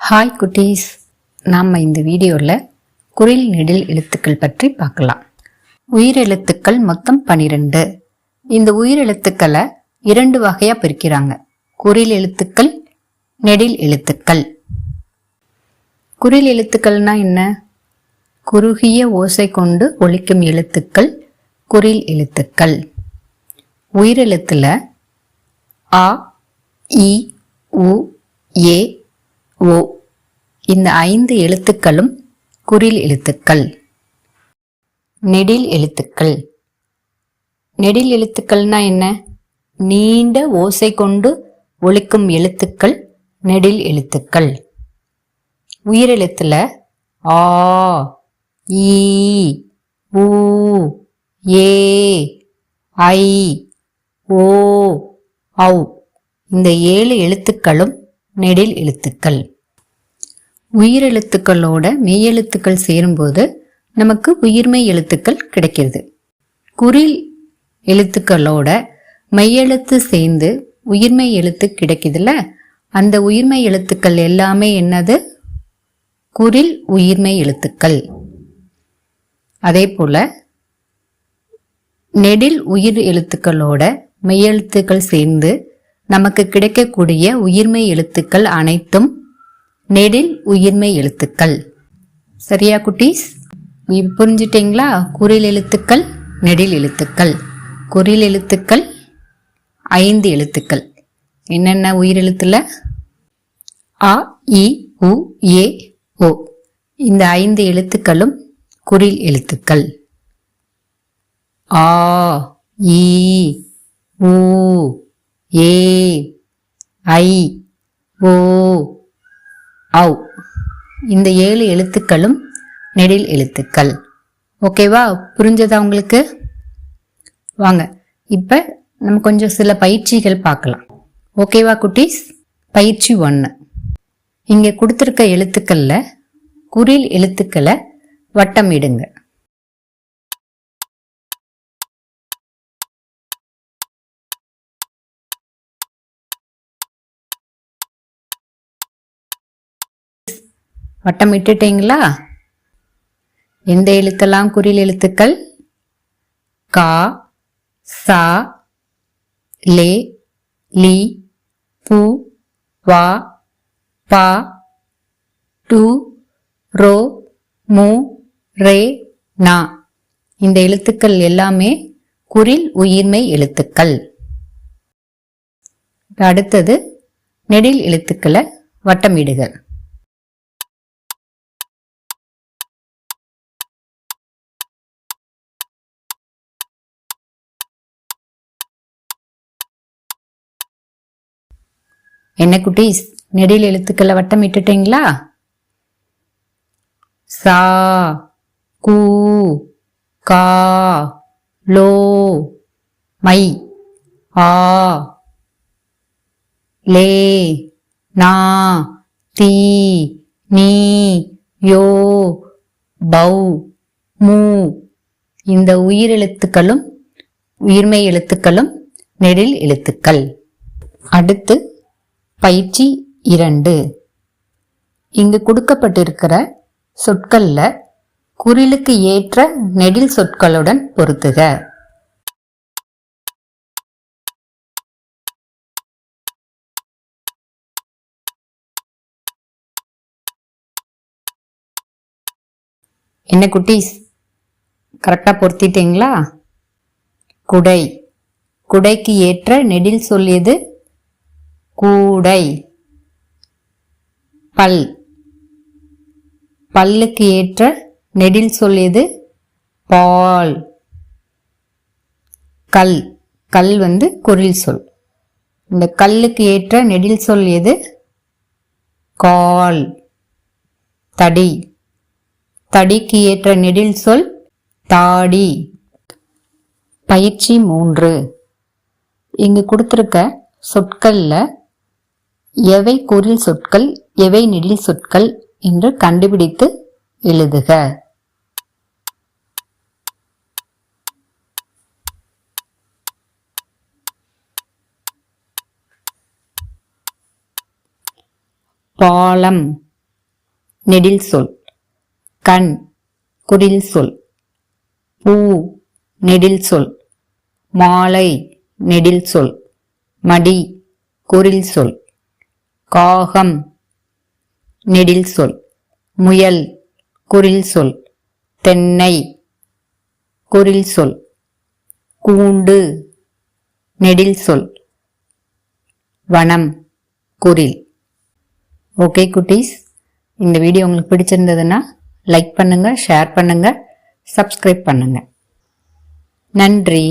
Hi குட்டீஸ். நாம் இந்த வீடியோவில் குரில் நெடில் எழுத்துக்கள் பற்றி பார்க்கலாம். உயிரெழுத்துக்கள் மொத்தம் பனிரெண்டு. இந்த உயிரெழுத்துக்களை இரண்டு வகையாக பிரிக்கிறாங்க. குரில் எழுத்துக்கள் நெடில் எழுத்துக்கள். குரில் எழுத்துக்கள்னா என்ன? குறுகிய ஓசை கொண்டு ஒழிக்கும் எழுத்துக்கள் குரில் எழுத்துக்கள். உயிரெழுத்தில் ஆ இ உ ஏ ஓ இந்த ஐந்து எழுத்துக்களும் குரில் எழுத்துக்கள். நெடில் எழுத்துக்கள். நெடில் எழுத்துக்கள்னா என்ன? நீண்ட ஓசை கொண்டு ஒழிக்கும் எழுத்துக்கள் நெடில் எழுத்துக்கள். உயிரெழுத்துல ஆ ஈ ஊ ஏ ஐ ஓ ஔ. இந்த ஏழு எழுத்துக்களும் நெடில் எழுத்துக்கள். உயிரெழுத்துக்களோட மெய்யெழுத்துக்கள் சேரும்போது நமக்கு உயிர்மெய் எழுத்துக்கள் கிடைக்கிறது. குறில் எழுத்துக்களோட மெய்யெழுத்து சேர்ந்து உயிர்மெய் எழுத்து கிடைக்குதுல்ல? அந்த உயிர்மெய் எழுத்துக்கள் எல்லாமே என்னது? குரில் உயிர்மெய் எழுத்துக்கள். அதே போல நெடில் உயிர் எழுத்துக்களோட மெய்யெழுத்துக்கள் சேர்ந்து நமக்கு கிடைக்கக்கூடிய உயிர்மெய் எழுத்துக்கள் அனைத்தும் நெடில் உயிர்மை எழுத்துக்கள். சரியா குட்டீஸ்? புரிஞ்சிட்டிங்களா புரிஞ்சிட்டீங்களா? குறில் எழுத்துக்கள் நெடில் எழுத்துக்கள். குறில் எழுத்துக்கள் ஐந்து எழுத்துக்கள். என்னென்ன உயிரெழுத்துல அ இ உ ஏ ஓ. இந்த ஐந்து எழுத்துக்களும் குறில் எழுத்துக்கள். ஆ இ ஊ ஏ ஐ ஓ. ஔ இந்த ஏழு எழுத்துக்களும் நெடில் எழுத்துக்கள். ஓகேவா புரிஞ்சதா உங்களுக்கு? வாங்க. இப்போ நம்ம கொஞ்சம் சில பயிற்சிகள் பார்க்கலாம். ஓகேவா குட்டீஸ்? பயிற்சி ஒன்று இங்கே கொடுத்துருக்க எழுத்துக்களில் குறில் எழுத்துக்களை வட்டமிடுங்க. வட்டம் இட்டுட்டீங்களா எந்த எழுத்தெல்லாம் குறில் எழுத்துக்கள்? கா சா லே லி பூ வா பா டு ரோ மு ரே நா. இந்த எழுத்துக்கள் எல்லாமே குறில் உயிர்மை எழுத்துக்கள். அடுத்தது நெடில் எழுத்துக்களை வட்டமிடுகள். என்ன குட்டீஸ் நெடில் எழுத்துக்களை வட்டம் இட்டுட்டீங்களா? சா கூ கா லோ மை ஆ லே நா தி நீ யோ பௌ மூ. இந்த உயிரெழுத்துக்களும் உயிர்மெய் எழுத்துக்களும் நெடில் எழுத்துக்கள். அடுத்து பயிற்சி இரண்டு. இங்கு கொடுக்கப்பட்டிருக்கிற சொற்கள்ல குறிலுக்கு ஏற்ற நெடில் சொற்களுடன் பொருத்துக. என்ன குட்டீஸ்? கரெக்டா பொருத்திட்டீங்களா? குடை. குடைக்கு ஏற்ற நெடில் சொல்லியது கூடை. பல். பல்லுக்கு ஏற்ற நெடில் சொல் எது? பால். கல். கல் வந்து குரில் சொல். இந்த கல்லுக்கு ஏற்ற நெடில் சொல் எது? கால். தடி. தடிக்கு ஏற்ற நெடில் சொல் தாடி. பயிற்சி மூன்று. இங்கு கொடுத்துருக்க சொற்களில் எவை குரில் சொற்கள் எவை நெடில் சொற்கள் என்று கண்டுபிடித்து எழுதுக. பாலம் நெடில் சொல். கண் குரில் சொல். பூ நெடில் சொல். மாலை நெடில் சொல். மடி குரில் சொல். காகம். நெடில் சொல். முயல். குரில் சொல். தென்னை. குரில் சொல். கூண்டு. நெடில் சொல். வனம். குரில். ஓகே குட்டீஸ். இந்த வீடியோ உங்களுக்கு பிடிச்சிருந்ததுன்னா லைக் பண்ணுங்கள் ஷேர் பண்ணுங்கள் சப்ஸ்கிரைப் பண்ணுங்கள் நன்றி.